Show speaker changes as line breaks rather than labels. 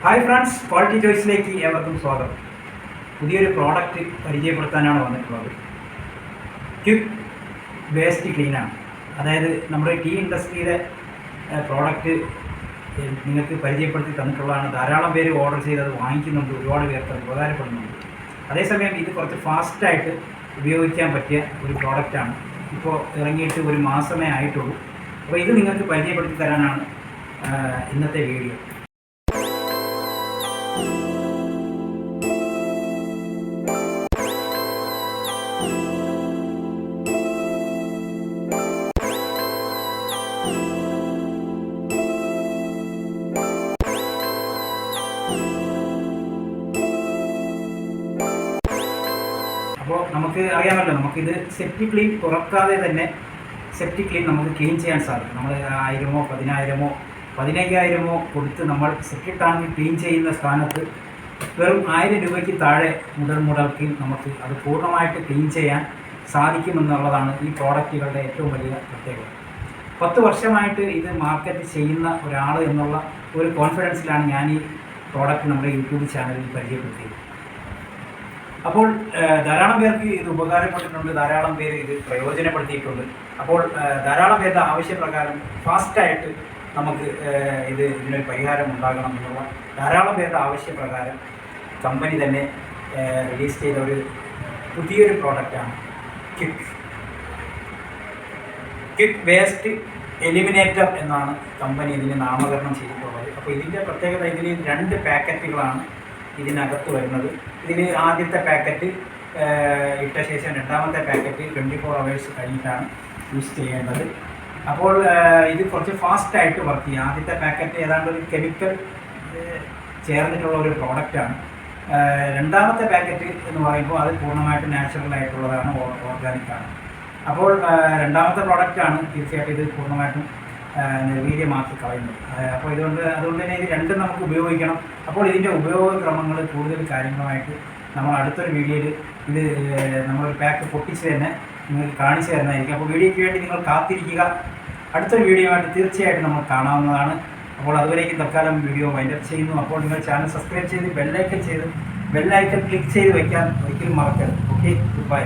Hi friends quality ചോയ്സിലേക്ക് ഏവർക്കും സ്വാഗതം. പുതിയൊരു പ്രോഡക്റ്റ് പരിചയപ്പെടുത്താനാണ് വന്നിട്ടുള്ളത്. ക്വിക്ക് വേസ്റ്റ് ക്ലീനാണ്. അതായത് നമ്മുടെ ടീ ഇൻഡസ്ട്രിയിലെ പ്രോഡക്റ്റ് നിങ്ങൾക്ക് പരിചയപ്പെടുത്തി തന്നിട്ടുള്ളതാണ്. ധാരാളം പേര് ഓർഡർ ചെയ്ത് അത് വാങ്ങിക്കുന്നുണ്ട് ഒരുപാട് പേർക്ക് അത് ഉപകാരപ്പെടുന്നുണ്ട്. അതേസമയം ഇത് കുറച്ച് ഫാസ്റ്റായിട്ട് ഉപയോഗിക്കാൻ പറ്റിയ ഒരു പ്രോഡക്റ്റാണ്. ഇപ്പോൾ ഇറങ്ങിയിട്ട് ഒരു മാസമേ ആയിട്ടുള്ളൂ. അപ്പോൾ ഇത് നിങ്ങൾക്ക് പരിചയപ്പെടുത്തി തരാനാണ് ഇന്നത്തെ വീഡിയോ. അപ്പോൾ നമുക്ക് അറിയാമല്ലോ നമുക്കിത് സെപ്റ്റിക് ക്ലീൻ തുറക്കാതെ തന്നെ സെപ്റ്റിക് ക്ലീൻ നമുക്ക് ക്ലീൻ ചെയ്യാൻ സാധിക്കും. നമ്മൾ ആയിരമോ പതിനായിരമോ പതിനയ്യായിരമോ കൊടുത്ത് നമ്മൾ ടാങ്ക് ക്ലീൻ ചെയ്യുന്ന സ്ഥാനത്ത് വെറും ആയിരം രൂപയ്ക്ക് താഴെ മുതൽ മുടക്കി നമുക്ക് അത് പൂർണമായിട്ട് ക്ലീൻ ചെയ്യാൻ സാധിക്കുമെന്നുള്ളതാണ് ഈ പ്രോഡക്റ്റുകളുടെ ഏറ്റവും വലിയ പ്രത്യേകത. പത്ത് വർഷമായിട്ട് ഇത് മാർക്കറ്റ് ചെയ്യുന്ന ഒരാൾ എന്നുള്ള ഒരു കോൺഫിഡൻസിലാണ് ഞാൻ ഈ പ്രോഡക്റ്റ് നമ്മുടെ യൂട്യൂബ് ചാനലിൽ പരിചയപ്പെടുത്തിയത്. അപ്പോൾ ധാരാളം പേർക്ക് ഇത് ഉപകാരപ്പെട്ടിട്ടുണ്ട് ധാരാളം പേര് ഇത് പ്രയോജനപ്പെടുത്തിയിട്ടുണ്ട്. അപ്പോൾ ധാരാളം പേരുടെ ആവശ്യപ്രകാരം ഫാസ്റ്റായിട്ട് നമുക്ക് ഇത് ഇതിനൊരു പരിഹാരം ഉണ്ടാകണം എന്നുള്ള ധാരാളം പേരുടെ ആവശ്യപ്രകാരം കമ്പനി തന്നെ റിലീസ് ചെയ്ത ഒരു പുതിയൊരു പ്രോഡക്റ്റാണ് കിക്ക് കിക്ക് വേസ്റ്റ് എലിമിനേറ്റർ എന്നാണ് കമ്പനി ഇതിന് നാമകരണം ചെയ്തിട്ടുള്ളത്. അപ്പോൾ ഇതിന്റെ പ്രത്യേകത ഇതിന് രണ്ട് പാക്കറ്റുകളാണ് ഇതിനകത്ത് വരുന്നത്. ഇതിൽ ആദ്യത്തെ പാക്കറ്റ് ഇട്ട ശേഷം രണ്ടാമത്തെ പാക്കറ്റ് ട്വന്റി ഫോർ അവേഴ്സ് കഴിഞ്ഞിട്ടാണ് യൂസ് ചെയ്യേണ്ടത്. അപ്പോൾ ഇത് കുറച്ച് ഫാസ്റ്റായിട്ട് വർക്ക് ചെയ്യും. ആദ്യത്തെ പാക്കറ്റ് ഏതാണ്ട് ഒരു കെമിക്കൽ ചേർന്നിട്ടുള്ള ഒരു പ്രോഡക്റ്റാണ്. രണ്ടാമത്തെ പാക്കറ്റ് എന്ന് പറയുമ്പോൾ അത് പൂർണമായിട്ട് നാച്ചുറൽ ആയിട്ടുള്ളതാണ് ഓർഗാനിക് ആണ്. അപ്പോൾ രണ്ടാമത്തെ പ്രോഡക്റ്റാണ് തീർച്ചയായിട്ടും ഇത് പൂർണമായിട്ടും നിർവീര്യമാക്കി കളയുന്നത്. അപ്പോൾ ഇതുകൊണ്ട് അതുകൊണ്ട് തന്നെ ഇത് രണ്ടും നമുക്ക് ഉപയോഗിക്കണം. അപ്പോൾ ഇതിന്റെ ഉപയോഗക്രമങ്ങൾ കൂടുതൽ കാര്യങ്ങളുമായിട്ട് നമ്മൾ അടുത്തൊരു വീഡിയോയിൽ ഇത് നമ്മളൊരു പാക്ക് പൊട്ടിച്ച് തന്നെ നിങ്ങൾക്ക് കാണിച്ചു തരുന്നതായിരിക്കും. അപ്പോൾ വീഡിയോയ്ക്ക് വേണ്ടി നിങ്ങൾ കാത്തിരിക്കുക. അടുത്തൊരു വീഡിയോ ആയിട്ട് തീർച്ചയായിട്ടും നമ്മൾ കാണാവുന്നതാണ്. അപ്പോൾ അതുവരേക്കും തൽക്കാലം വീഡിയോ വൈൻഡപ്പ് ചെയ്യുന്നു. അപ്പോൾ നിങ്ങൾ ചാനൽ സബ്സ്ക്രൈബ് ചെയ്ത് ബെല്ലൈക്കൻ ചെയ്ത് ബെല്ലൈക്കൺ ക്ലിക്ക് ചെയ്ത് വയ്ക്കാൻ ഒരിക്കലും മറക്കരുത്. Okay good bye